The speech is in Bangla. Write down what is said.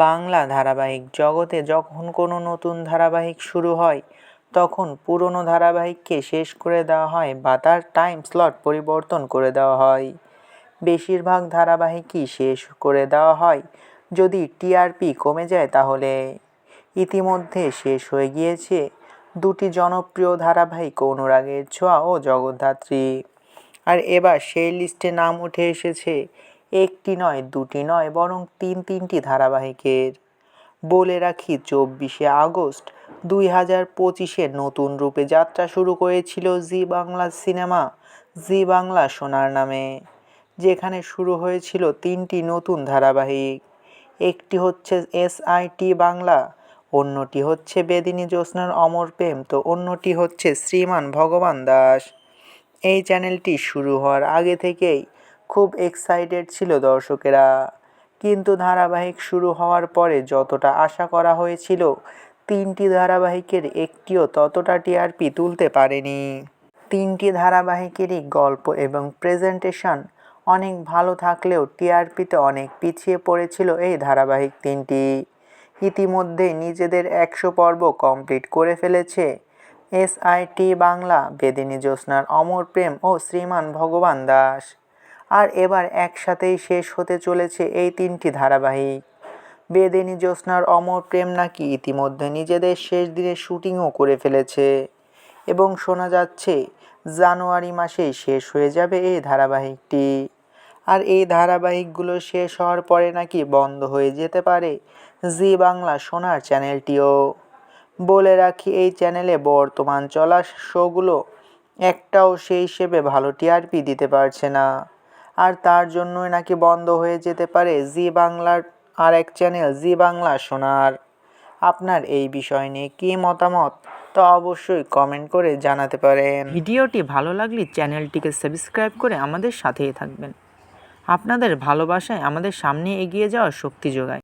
বাংলা ধারাবাহিক জগতে যখন কোনো নতুন ধারাবাহিক শুরু হয়, তখন পুরনো ধারাবাহিককে শেষ করে দেওয়া হয় বা তার টাইম স্লট পরিবর্তন করে দেওয়া হয়। বেশিরভাগ ধারাবাহিকই শেষ করে দেওয়া হয়। যদি টিআরপি কমে যায় তাহলে ইতিমধ্যে শেষ হয়ে গিয়েছে দুটি জনপ্রিয় ধারাবাহিক অনুরাগের ছোঁয়া ও জগদ্ধাত্রী। আর এবার সেই লিস্টে নাম উঠে এসেছে একটি নয়, দুটি নয়, বরং তিন তিনটি ধারাবাহিকের। বলে রাখি, চব্বিশে আগস্ট দুই হাজার পঁচিশে নতুন রূপে যাত্রা শুরু করেছিল জি বাংলা সিনেমা, জি বাংলা সোনার নামে, যেখানে শুরু হয়েছিল তিনটি নতুন ধারাবাহিক। একটি হচ্ছে এসআইটি বাংলা, অন্যটি হচ্ছে বেদিনী জ্যোৎস্নার অমর প্রেম, তো অন্যটি হচ্ছে শ্রীমান ভগবান দাস। এই চ্যানেলটি শুরু হওয়ার আগে থেকেই খুব এক্সাইটেড ছিল দর্শকেরা। কিন্তু ধারাবাহিক শুরু হওয়ার পরে যতটা আশা করা হয়েছিল, তিনটি ধারাবাহিকের একটিও ততটা টিআরপি তুলতে পারেনি। তিনটি ধারাবাহিকেরই গল্প এবং প্রেজেন্টেশন অনেক ভালো থাকলেও টিআরপিতে অনেক পিছিয়ে পড়েছিল এই ধারাবাহিক তিনটি। ইতিমধ্যে নিজেদের একশো পর্ব কমপ্লিট করে ফেলেছে এসআইটি বাংলা, বেদিনী জ্যোৎস্নার অমর প্রেম ও শ্রীমান ভগবান দাস। আর এবার একসাথেই শেষ হতে চলেছে এই তিনটি ধারাবাহিক। বেদিনী জ্যোৎস্নার অমর প্রেম নাকি ইতিমধ্যে নিজেদের শেষ দিনের শুটিংও করে ফেলেছে। এবং শোনা যাচ্ছে, জানুয়ারি মাসেই শেষ হয়ে যাবে এই ধারাবাহিকটি। আর এই ধারাবাহিকগুলো শেষ হওয়ার পরে নাকি বন্ধ হয়ে যেতে পারে জি বাংলা সোনার চ্যানেলটিও। বলে রাখি, এই চ্যানেলে বর্তমান চলা শোগুলো একটাও সেই হিসেবে ভালো টিআরপি দিতে পারছে না। আর তার জন্যই নাকি বন্ধ হয়ে যেতে পারে জি বাংলার আর এক চ্যানেল জি বাংলা শোনার। আপনার এই বিষয় নিয়ে কী মতামত? তো অবশ্যই কমেন্ট করে জানাতে পারেন। ভিডিওটি ভালো লাগলে চ্যানেলটিকে সাবস্ক্রাইব করে আমাদের সাথেই থাকবেন। আপনাদের ভালোবাসায় আমাদের সামনে এগিয়ে যাওয়ার শক্তি যোগায়।